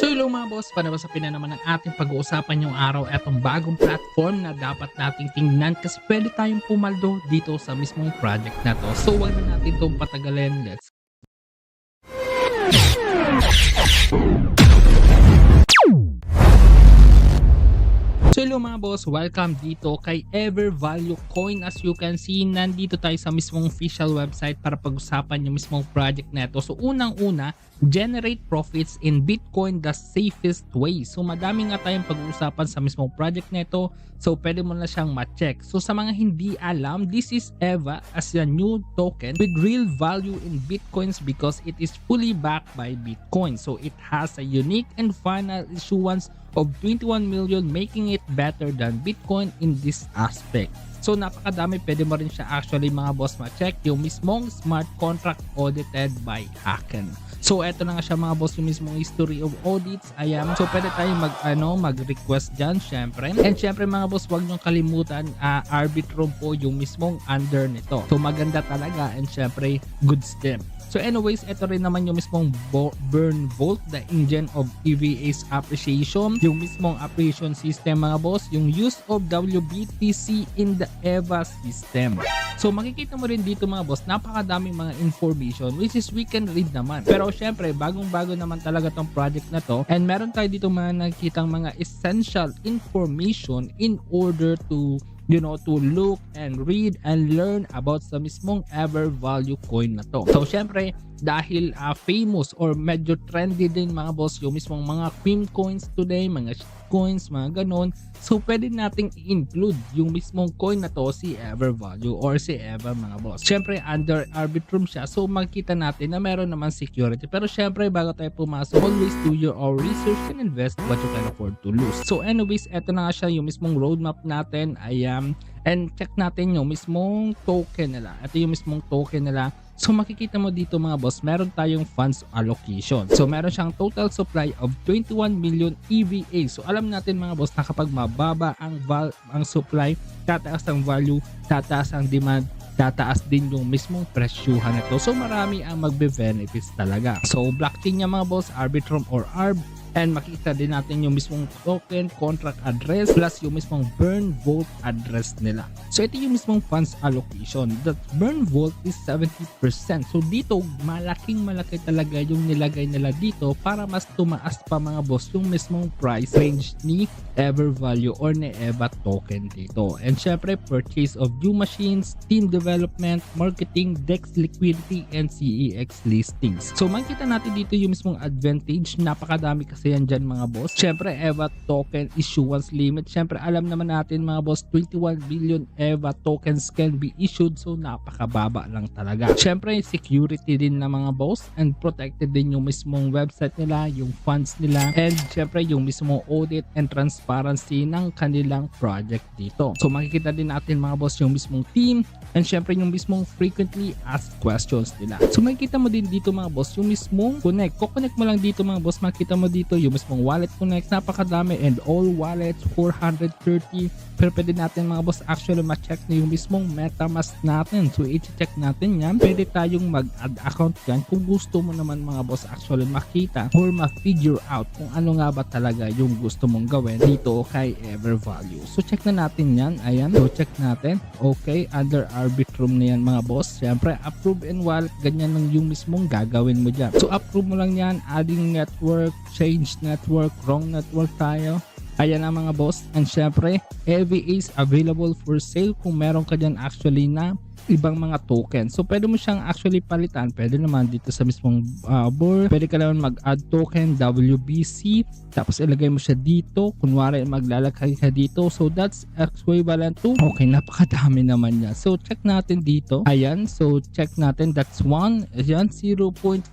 So hello mga boss, panabasapin na naman ang ating pag-uusapan yung araw etong bagong platform na dapat nating tingnan kasi pwede tayong pumaldo dito sa mismong project na to. So wag na natin itong patagalin. Let's Hello mga boss, welcome dito kay Ever Value Coin. As you can see, nandito tayo sa mismong official website para pag-usapan yung mismong project na ito. So unang-una, generate profits in Bitcoin the safest way. So madami nga tayong pag-uusapan sa mismong project na ito. So pwede mo na siyang ma-check. So sa mga hindi alam, this is EVA as a new token with real value in Bitcoins because it is fully backed by Bitcoin. So it has a unique and final issuance of 21 million making it better than Bitcoin in this aspect. So napakadami pwede mo rin siya actually mga boss ma-check yung mismong smart contract audited by Haken. So eto na nga siya mga boss yung mismong history of audits. Ayan. So pwede tayo mag ano mag-request diyan syempre. And syempre mga boss wag niyo kalimutan uh, Arbitrum po yung mismong under nito. So maganda talaga and syempre good stem. So anyways, ito rin naman yung mismong Bo- Burn Vault, the engine of EVA's appreciation, yung mismong appreciation system mga boss, yung use of WBTC in the EVA system. So makikita mo rin dito mga boss, napakadaming mga information which is we can read naman. Pero syempre, bagong-bago naman talaga tong project na to and meron tayo dito mga nakikitang mga essential information in order to you know, to look and read and learn about sa mismong ever value coin na to. So, syempre, dahil uh, famous or medyo trendy din mga boss yung mismong mga meme coins today, mga coins, mga ganon. So, pwede nating i-include yung mismong coin na to si Ever Value or si Eva mga boss. Syempre, under Arbitrum siya. So, makita natin na meron naman security. Pero syempre, bago tayo pumasok, always do your own research and invest what you can afford to lose. So, anyways, eto na nga siya yung mismong roadmap natin. Ayan. And check natin yung mismong token nila. Ito yung mismong token nila. So makikita mo dito mga boss, meron tayong funds allocation. So meron siyang total supply of 21 million EVA. So alam natin mga boss na kapag mababa ang val ang supply, tataas ang value, tataas ang demand, tataas din yung mismong presyuhan nito. So marami ang magbe-benefits talaga. So blockchain niya mga boss, Arbitrum or ARB, and makita din natin yung mismong token contract address plus yung mismong burn vault address nila. So ito yung mismong funds allocation. That burn vault is 70%. So dito malaking malaki talaga yung nilagay nila dito para mas tumaas pa mga boss yung mismong price range ni Ever Value or ni EVA token dito. And syempre purchase of new machines, team development, marketing, DEX liquidity, and CEX listings. So makita natin dito yung mismong advantage. Napakadami kasi yan dyan mga boss. Syempre EVA token issuance limit. Syempre alam naman natin mga boss 21 billion EVA tokens can be issued so napakababa lang talaga. Syempre security din na mga boss and protected din yung mismong website nila, yung funds nila and syempre yung mismong audit and transparency ng kanilang project dito. So makikita din natin mga boss yung mismong team and syempre yung mismong frequently asked questions nila. So makikita mo din dito mga boss yung mismong connect. Ko-connect mo lang dito mga boss, makita mo dito yung mismong wallet connect, napakadami and all wallets 430 pero pwede natin mga boss actually ma-check na yung mismong metamask natin. So i-check natin yan. Pwede tayong mag-add account yan kung gusto mo naman mga boss actually makita or ma-figure out kung ano nga ba talaga yung gusto mong gawin dito kay Evervalue. So check na natin yan. Ayan. So check natin. Okay. Under Arbitrum na yan mga boss. Siyempre approve and wallet. Ganyan lang yung mismong gagawin mo dyan. So approve mo lang yan. Adding network, change network, wrong network tayo. Ayan na mga boss. And syempre, EVA is available for sale kung meron ka dyan actually na ibang mga token. So pwede mo siyang actually palitan. Pwede naman dito sa mismong uh, board. Pwede ka naman mag-add token WBC. Tapos ilagay mo siya dito. Kunwari maglalagay ka dito. So that's equivalent to okay, napakadami naman niya. So check natin dito. Ayan. So check natin. That's one. Ayan, 0.40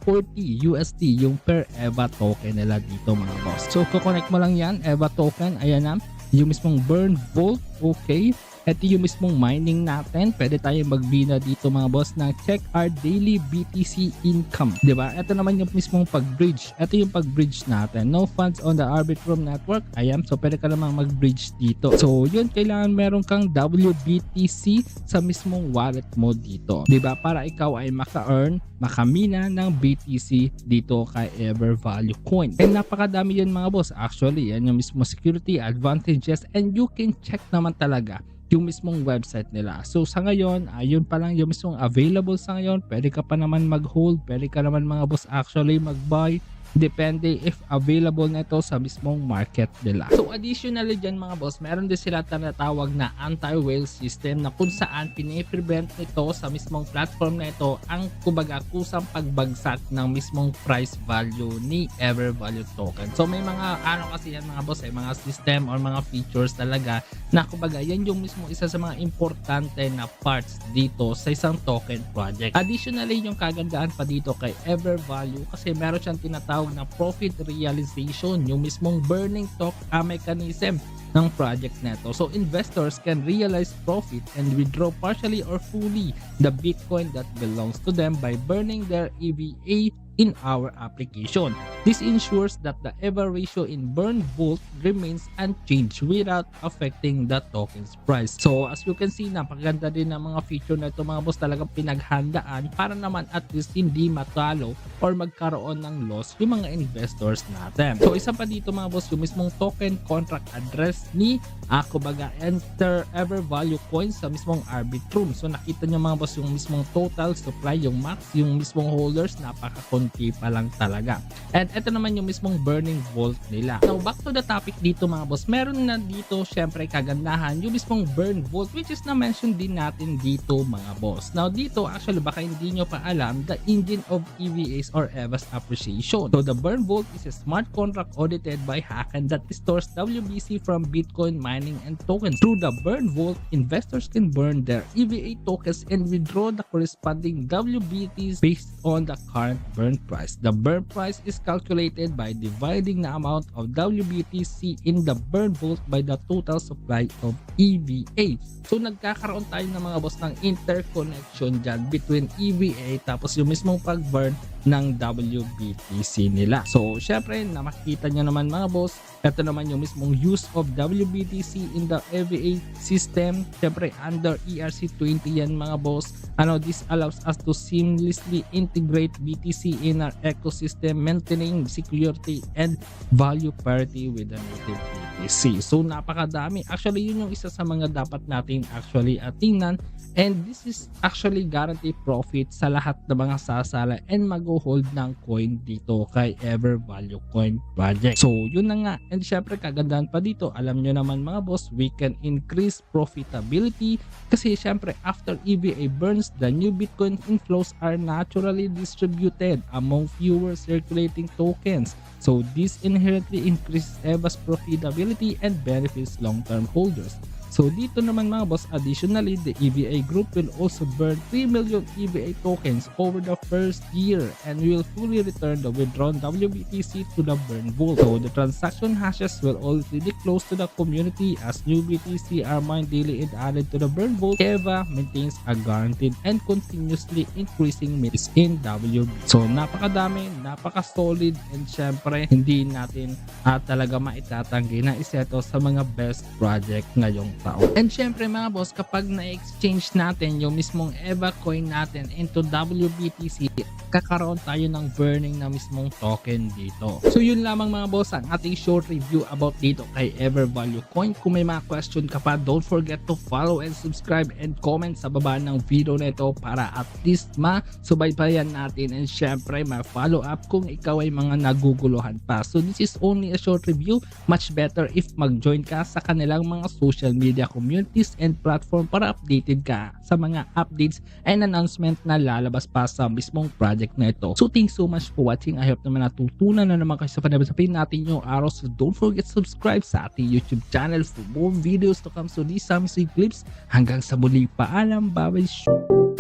USD yung per EVA token nila dito mga boss. So kukonect mo lang yan. EVA token. Ayan na. Yung mismong burn vault. Okay ito yung mismong mining natin. Pwede tayo magbina dito mga boss ng check our daily BTC income. ba? Ito naman yung mismong pag-bridge. Ito yung pag-bridge natin. No funds on the Arbitrum network. Ayan, so pwede ka namang mag-bridge dito. So yun, kailangan meron kang WBTC sa mismong wallet mo dito. 'Di ba? Para ikaw ay maka-earn, makamina ng BTC dito kay Ever Value Coin. And napakadami yan mga boss. Actually, yan yung mismo security advantages and you can check naman talaga yung mismong website nila. So sa ngayon, ayun pa lang yung mismong available sa ngayon. Pwede ka pa naman mag-hold, pwede ka naman mga boss actually mag-buy. Depende if available na ito sa mismong market nila. So additionally dyan mga boss, meron din sila tinatawag na anti-whale system na kung saan piniprevent nito sa mismong platform na ito ang kumbaga kusang pagbagsak ng mismong price value ni Evervalue token. So may mga ano kasi yan mga boss, eh, mga system or mga features talaga na kumbaga yan yung mismo isa sa mga importante na parts dito sa isang token project. Additionally, yung kagandahan pa dito kay Evervalue kasi meron siyang tinatawag na profit realization, yung mismong burning talk uh, mechanism ng project neto. So investors can realize profit and withdraw partially or fully the Bitcoin that belongs to them by burning their EVA in our application. This ensures that the EVA ratio in burn volt remains unchanged without affecting the token's price. So as you can see, napaganda din ng mga feature na ito mga boss talagang pinaghandaan para naman at least hindi matalo or magkaroon ng loss yung mga investors natin. So isa pa dito mga boss, yung mismong token contract address ni ako baga enter ever value coins sa mismong Arbitrum. So nakita nyo mga boss yung mismong total supply, yung max, yung mismong holders, napaka-konti pa lang talaga. And ito naman yung mismong burning vault nila. Now back to the topic dito mga boss, meron na dito syempre kagandahan yung mismong burn vault which is na-mention din natin dito mga boss. Now dito actually baka hindi nyo pa alam the engine of EVAs or EVA's appreciation. So the burn vault is a smart contract audited by Hacken that stores WBC from Bitcoin mining and tokens. Through the burn vault, investors can burn their EVA tokens and withdraw the corresponding WBTs based on the current burn price. The burn price is calculated by dividing the amount of WBTC in the burn vault by the total supply of EVA. So nagkakaroon tayo ng mga boss ng interconnection dyan between EVA tapos yung mismong pag-burn ng WBTC nila. So, syempre, na makikita nyo naman mga boss, ito naman yung mismong use of WBTC in the EVA system. Syempre, under ERC20 yan mga boss. Ano, this allows us to seamlessly integrate BTC in our ecosystem, maintaining security and value parity with the native BTC. So, napakadami. Actually, yun yung isa sa mga dapat natin actually uh, tingnan And this is actually guarantee profit sa lahat ng mga sasala and mag-hold ng coin dito kay Ever Value Coin Project. So, yun na nga. And syempre, kagandahan pa dito, alam nyo naman mga boss, we can increase profitability kasi syempre, after EVA burns, the new Bitcoin inflows are naturally distributed among fewer circulating tokens. So, this inherently increases EVA's profitability and benefits long-term holders. So dito naman mga boss, additionally, the EVA group will also burn 3 million EVA tokens over the first year and will fully return the withdrawn WBTC to the burn vault. So the transaction hashes will already close to the community as new BTC are mined daily and added to the burn vault. EVA maintains a guaranteed and continuously increasing mix in WB. So napakadami, napaka-solid and syempre hindi natin uh, talaga maitatanggi na isa ito sa mga best project ngayong taon. And syempre mga boss, kapag na-exchange natin yung mismong EVA coin natin into WBTC, kakaroon tayo ng burning na mismong token dito. So yun lamang mga boss ang ating short review about dito kay Evervalue Coin. Kung may mga question ka pa, don't forget to follow and subscribe and comment sa baba ng video na ito para at least masubaybayan natin and syempre ma-follow up kung ikaw ay mga naguguluhan pa. So this is only a short review. Much better if mag-join ka sa kanilang mga social media communities and platform para updated ka sa mga updates and announcement na lalabas pa sa mismong project na ito. So thanks so much for watching. I hope naman natutunan na naman kayo sa panabasapin natin yung araw. So don't forget to subscribe sa ating YouTube channel for more videos to come. So these some clips. Hanggang sa muli, paalam. Bye-bye.